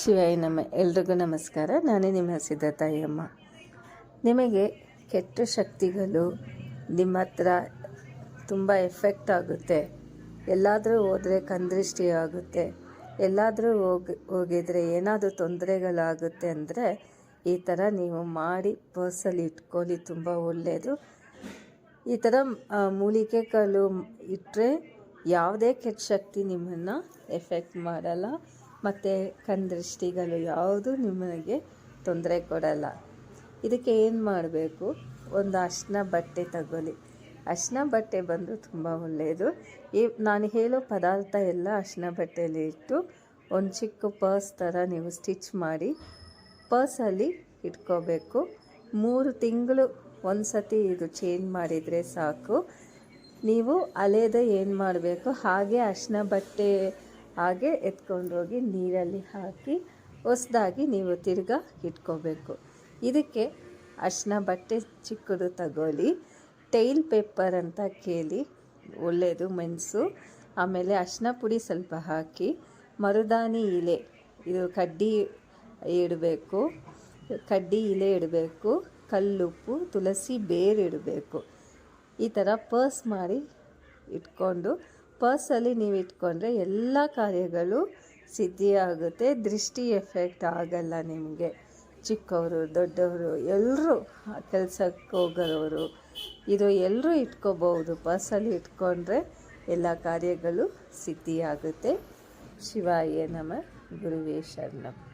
ಶಿವಾಯ ನಮ್ಮ ಎಲ್ರಿಗೂ ನಮಸ್ಕಾರ. ನಾನೇ ನಿಮ್ಮ ಸಿದ್ಧತಾಯಮ್ಮ ನಿಮಗೆ ಕೆಟ್ಟ ಶಕ್ತಿಗಳು ನಿಮ್ಮ ಹತ್ರ ತುಂಬ ಎಫೆಕ್ಟ್ ಆಗುತ್ತೆ. ಎಲ್ಲಾದರೂ ಹೋದರೆ ಕಂದೃಷ್ಟಿ ಆಗುತ್ತೆ. ಎಲ್ಲಾದರೂ ಹೋಗಿ, ಹೋಗಿದರೆ ಏನಾದರೂ ತೊಂದರೆಗಳಾಗುತ್ತೆ ಅಂದರೆ ಈ ಥರ ನೀವು ಮಾಡಿ ಪರ್ಸಲ್ಲಿ ಇಟ್ಕೊಳ್ಳಿ, ತುಂಬ ಒಳ್ಳೆಯದು ಈ ಥರ ಮೂಲಿಕೆ ಕಾಳು ಇಟ್ಟರೆ ಯಾವುದೇ ಕೆಟ್ಟ ಶಕ್ತಿ ನಿಮ್ಮನ್ನು ಎಫೆಕ್ಟ್ ಮಾಡಲ್ಲ. ಮತ್ತು ಕಂದೃಷ್ಟಿಗಳು ಯಾವುದು ನಿಮಗೆ ತೊಂದರೆ ಕೊಡಲ್ಲ. ಇದಕ್ಕೆ ಏನು ಮಾಡಬೇಕು? ಒಂದು ಅರ್ಶಿನ ಬಟ್ಟೆ ತಗೊಳ್ಳಿ. ಅರ್ಶಿನ ಬಟ್ಟೆ ಬಂದು ತುಂಬ ಒಳ್ಳೆಯದು ಈ ನಾನು ಹೇಳೋ ಪದಾರ್ಥ ಎಲ್ಲ ಅರ್ಶಿನ ಬಟ್ಟೆಯಲ್ಲಿ ಇಟ್ಟು ಒಂದು ಚಿಕ್ಕ ಪರ್ಸ್ ಥರ ನೀವು ಸ್ಟಿಚ್ ಮಾಡಿ ಪರ್ಸಲ್ಲಿ ಇಟ್ಕೋಬೇಕು. ಮೂರು ತಿಂಗಳು ಒಂದು ಸತಿ ಇದು ಚೇಂಜ್ ಮಾಡಿದರೆ ಸಾಕು. ನೀವು ಅಲೆದ ಏನು ಮಾಡಬೇಕು? ಹಾಗೆ ಅರ್ಶಿನ ಬಟ್ಟೆ ಹಾಗೆ ಎತ್ಕೊಂಡೋಗಿ ನೀರಲ್ಲಿ ಹಾಕಿ ಹೊಸ್ದಾಗಿ ನೀವು ತಿರ್ಗಾ ಇಟ್ಕೋಬೇಕು. ಇದಕ್ಕೆ ಅರ್ಶಿನ ಬಟ್ಟೆ ಚಿಕ್ಕದು ತಗೊಳ್ಳಿ. ಟೈಲ್ ಪೇಪರ್ ಅಂತ ಕೇಳಿ, ಒಳ್ಳೆಯದು ಮೆಣಸು ಆಮೇಲೆ ಅರ್ಶಿನ ಪುಡಿ ಸ್ವಲ್ಪ ಹಾಕಿ, ಮರುದಾನಿ ಇಲೆ, ಇದು ಕಡ್ಡಿ ಇಡಬೇಕು, ಕಡ್ಡಿ ಇಲೆ ಇಡಬೇಕು, ಕಲ್ಲುಪ್ಪು, ತುಳಸಿ ಬೇರು ಇಡಬೇಕು. ಈ ಥರ ಪರ್ಸ್ ಮಾಡಿ ಇಟ್ಕೊಂಡು ಪರ್ಸಲ್ಲಿ ನೀವು ಇಟ್ಕೊಂಡ್ರೆ ಎಲ್ಲ ಕಾರ್ಯಗಳು ಸಿದ್ಧಿಯಾಗುತ್ತೆ, ದೃಷ್ಟಿ ಎಫೆಕ್ಟ್ ಆಗಲ್ಲ ನಿಮಗೆ. ಚಿಕ್ಕವರು, ದೊಡ್ಡವರು ಎಲ್ಲರೂ ಕೆಲಸಕ್ಕೆ ಹೋಗೋರವರು, ಇದು ಎಲ್ಲರೂ ಇಟ್ಕೋಬಹುದು. ಪರ್ಸಲ್ಲಿ ಇಟ್ಕೊಂಡ್ರೆ ಎಲ್ಲ ಕಾರ್ಯಗಳು ಸಿದ್ಧಿಯಾಗುತ್ತೆ. ಶಿವಾಯ ನಮ, ಗುರುವೇ ಶರಣಂ.